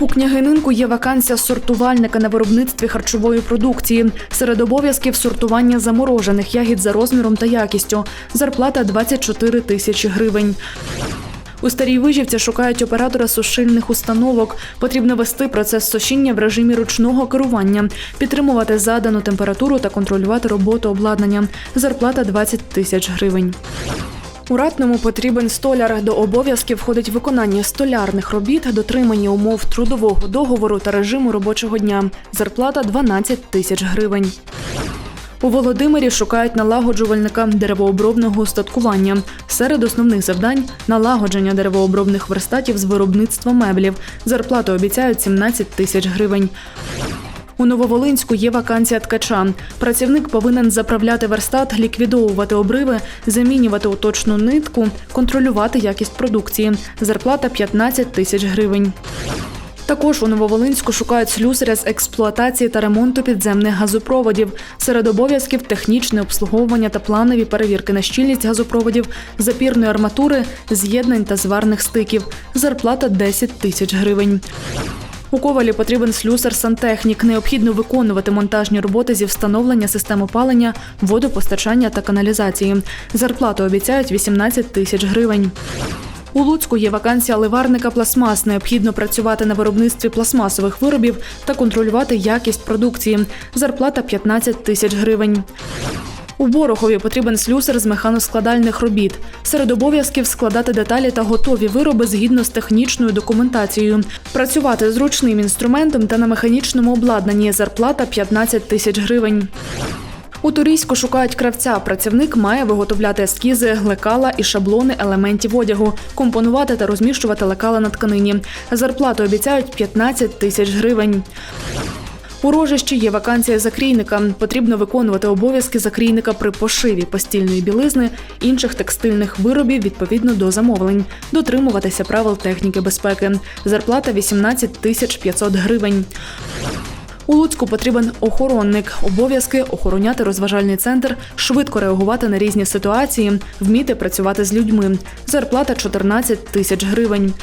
У княгининку є вакансія сортувальника на виробництві харчової продукції. Серед обов'язків сортування заморожених ягід за розміром та якістю. Зарплата 24 тисячі гривень. У старій вижівці шукають оператора сушильних установок. Потрібно вести процес сушіння в режимі ручного керування, підтримувати задану температуру та контролювати роботу обладнання. Зарплата 20 тисяч гривень. У ратному потрібен столяр. До обов'язків входить виконання столярних робіт, дотримання умов трудового договору та режиму робочого дня. Зарплата 12 тисяч гривень. У Володимирі шукають налагоджувальника деревообробного устаткування. Серед основних завдань налагодження деревообробних верстатів з виробництва меблів. Зарплату обіцяють 17 тисяч гривень. У Нововолинську є вакансія ткача. Працівник повинен заправляти верстат, ліквідовувати обриви, замінювати уточну нитку, контролювати якість продукції. Зарплата 15 тисяч гривень. Також у Нововолинську шукають слюсаря з експлуатації та ремонту підземних газопроводів. Серед обов'язків технічне обслуговування та планові перевірки на щільність газопроводів, запірної арматури, з'єднань та зварних стиків. Зарплата 10 тисяч гривень. У ковалі потрібен слюсар-сантехнік. Необхідно виконувати монтажні роботи зі встановлення систем опалення, водопостачання та каналізації. Зарплату обіцяють 18 тисяч гривень. У Луцьку є вакансія ливарника пластмас. Необхідно працювати на виробництві пластмасових виробів та контролювати якість продукції. Зарплата 15 тисяч гривень. У Борохові потрібен слюсар з механоскладальних робіт. Серед обов'язків складати деталі та готові вироби згідно з технічною документацією. Працювати з ручним інструментом та на механічному обладнанні. Зарплата 15 тисяч гривень. У Турійську шукають кравця. Працівник має виготовляти ескізи, лекала і шаблони елементів одягу, компонувати та розміщувати лекала на тканині. Зарплату обіцяють 15 тисяч гривень. У рожищі є вакансія закрійника. Потрібно виконувати обов'язки закрійника при пошиві постільної білизни, інших текстильних виробів відповідно до замовлень, дотримуватися правил техніки безпеки. Зарплата 18 тисяч 500 гривень. У Луцьку потрібен охоронник. Обов'язки охороняти розважальний центр, швидко реагувати на різні ситуації, вміти працювати з людьми. Зарплата 14 тисяч гривень.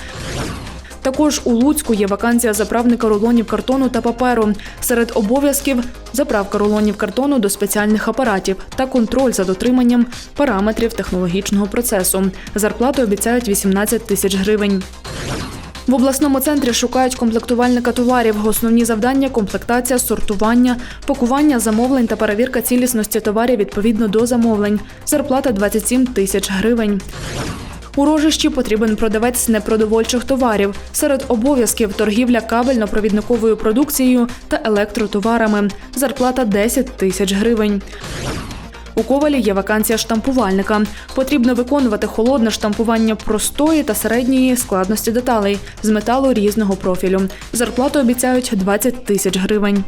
Також у Луцьку є вакансія заправника рулонів картону та паперу. Серед обов'язків заправка рулонів картону до спеціальних апаратів та контроль за дотриманням параметрів технологічного процесу. Зарплату обіцяють 18 тисяч гривень. В обласному центрі шукають комплектувальника товарів. Основні завдання комплектація, сортування, пакування замовлень та перевірка цілісності товарів відповідно до замовлень. Зарплата 27 тисяч гривень. У рожищі потрібен продавець непродовольчих товарів. Серед обов'язків торгівля кабельно-провідниковою продукцією та електротоварами. Зарплата 10 тисяч гривень. У ковалі є вакансія штампувальника. Потрібно виконувати холодне штампування простої та середньої складності деталей з металу різного профілю. Зарплату обіцяють 20 тисяч гривень.